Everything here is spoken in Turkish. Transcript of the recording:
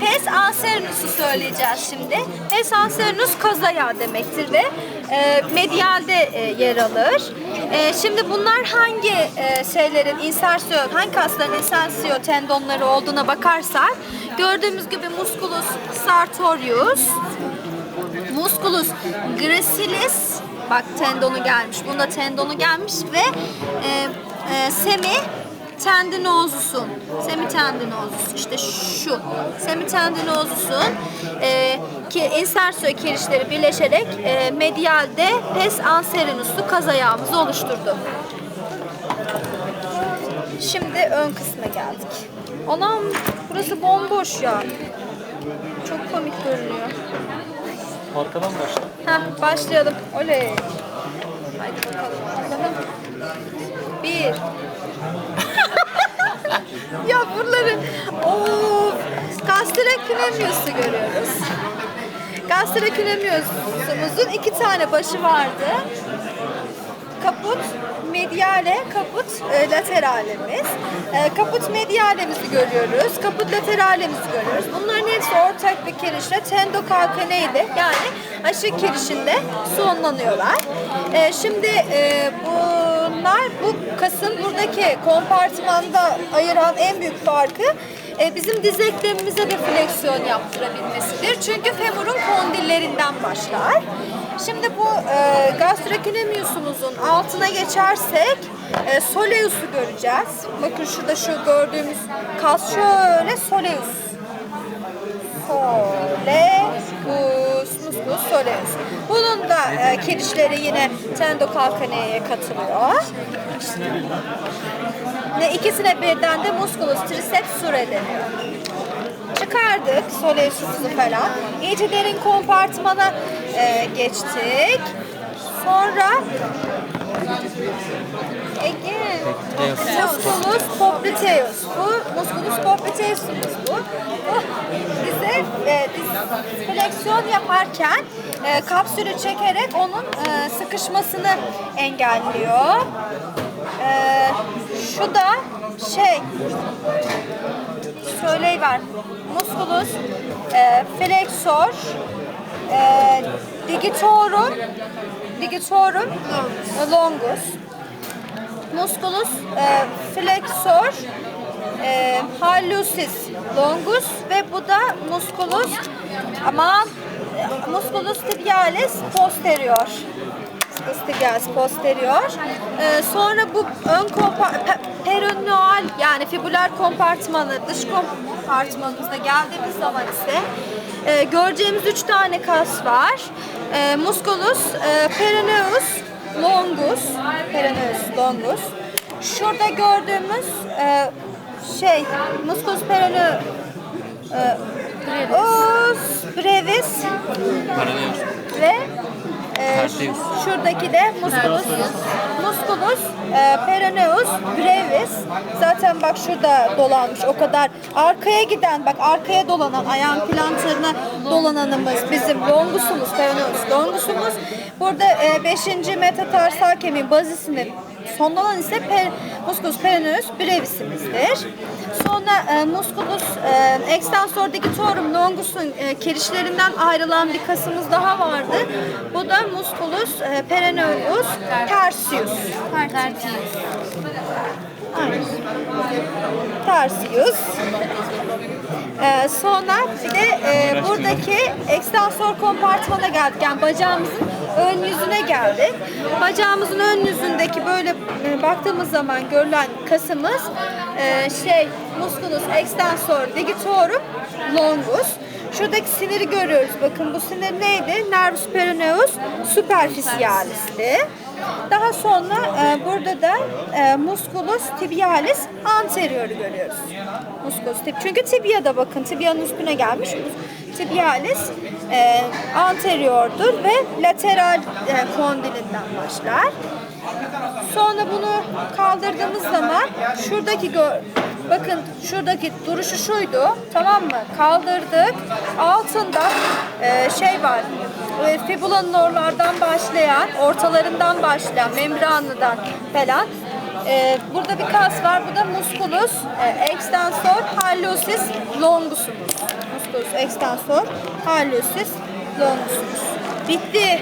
Pes anserinus'u söyleyeceğiz şimdi. Pes anserinus kaz ayağı demektir ve e, medialde e, yer alır. E, şimdi bunlar hangi e, şeylerin insersiyo, hangi kasların insersiyo tendonları olduğuna bakarsak gördüğümüz gibi musculus sartorius, musculus gracilis bak tendonu gelmiş. Bunda tendonu gelmiş ve e, e, semi tendinozusun. Semi tendinozus işte şu. Semi tendinozusun e, ki insersiyo kirişleri birleşerek e, medialde pes anserinuslu kaz ayağımızı oluşturdu. Şimdi ön kısma geldik. Anam burası bomboş ya. Çok komik görünüyor. Arkadan başla. Heh, başlayalım. Oley. Haydi bakalım. Bir. Gastrecnemius'u görüyoruz. Gastrecnemius'umuzun iki tane başı vardı. Kaput mediale, kaput e, lateralemiz. E, kaput medialemizi görüyoruz, kaput lateralemizi görüyoruz. Bunların hepsi ortak bir kirişle tendokalkaneyle yani aşık kirişinde sonlanıyorlar. E, şimdi e, bunlar bu kasın buradaki kompartmanda ayıran en büyük farkı e, bizim diz eklemimize de fleksiyon yaptırabilmesidir. Çünkü femurun kondillerinden başlar. Şimdi bu e, gastrocnemius'umuzun altına geçersek e, soleus'u göreceğiz. Bakın şurada şu gördüğümüz kas şöyle soleus. Soleus, musculus soleus. Bunun da e, kirişleri yine tendokalkaneeye katılıyor. Ne ikisine birden de musculus triceps sure deniyor çıkardık soleusumuzu falan. İyice derin kompartmana e, geçtik. Sonra Ege Musculus popliteus. Bu musculus popliteus'umuz bu. Diz fleksiyon yaparken e, kapsülü çekerek onun e, sıkışmasını engelliyor. E, şu da şey söyleyiver. Musculus e, flexor e, digitorum digitorum longus musculus e, flexor e, hallucis longus ve bu da musculus aman e, musculus tibialis posterior Stigias posterior. Ee, sonra bu ön kompa- yani fibular kompartmanı dış kompartmanımıza geldiğimiz zaman ise e, göreceğimiz üç tane kas var. E, musculus, e, peroneus, longus, peroneus, longus. Şurada gördüğümüz e, şey musculus peroneus e, Os brevis ve e, şuradaki de musculus musculus e, peroneus brevis. Zaten bak şurada dolanmış o kadar. Arkaya giden bak arkaya dolanan ayağın plantarına dolananımız bizim longusumuz peroneus longusumuz. Burada 5. metatarsal kemiğin bazisinde sonlanan ise per, musculus peroneus brevisimizdir. Sonra e, musculus e, extensor digitorum longus'un e, kirişlerinden ayrılan bir kasımız daha vardı. Bu da musculus e, peroneus tertius. Tertius. Aynen. Tertius. Ee, sonra bir de e, buradaki ekstansor kompartmana geldik. Yani bacağımızın ön yüzüne geldik. Bacağımızın ön yüzündeki böyle e, baktığımız zaman görülen kasımız e, şey musculus extensor digitorum longus. Şuradaki siniri görüyoruz. Bakın bu sinir neydi? Nervus peroneus superficialis'ti. Daha sonra e, burada da e, musculus tibialis anterior'u görüyoruz. Musculus tib çünkü tibia da bakın tibianın üstüne gelmiş. Tibialis e, anteriordur ve lateral e, kondilinden başlar. Sonra bunu kaldırdığımız zaman şuradaki gö- bakın şuradaki duruşu şuydu tamam mı? Kaldırdık. Altında e, şey var. E, fibulanın oralardan başlayan, ortalarından başlayan membranlıdan falan Ee, burada bir kas var. Bu da musculus e, extensor hallucis longusumuz. Musculus extensor hallucis longusumuz. Bitti.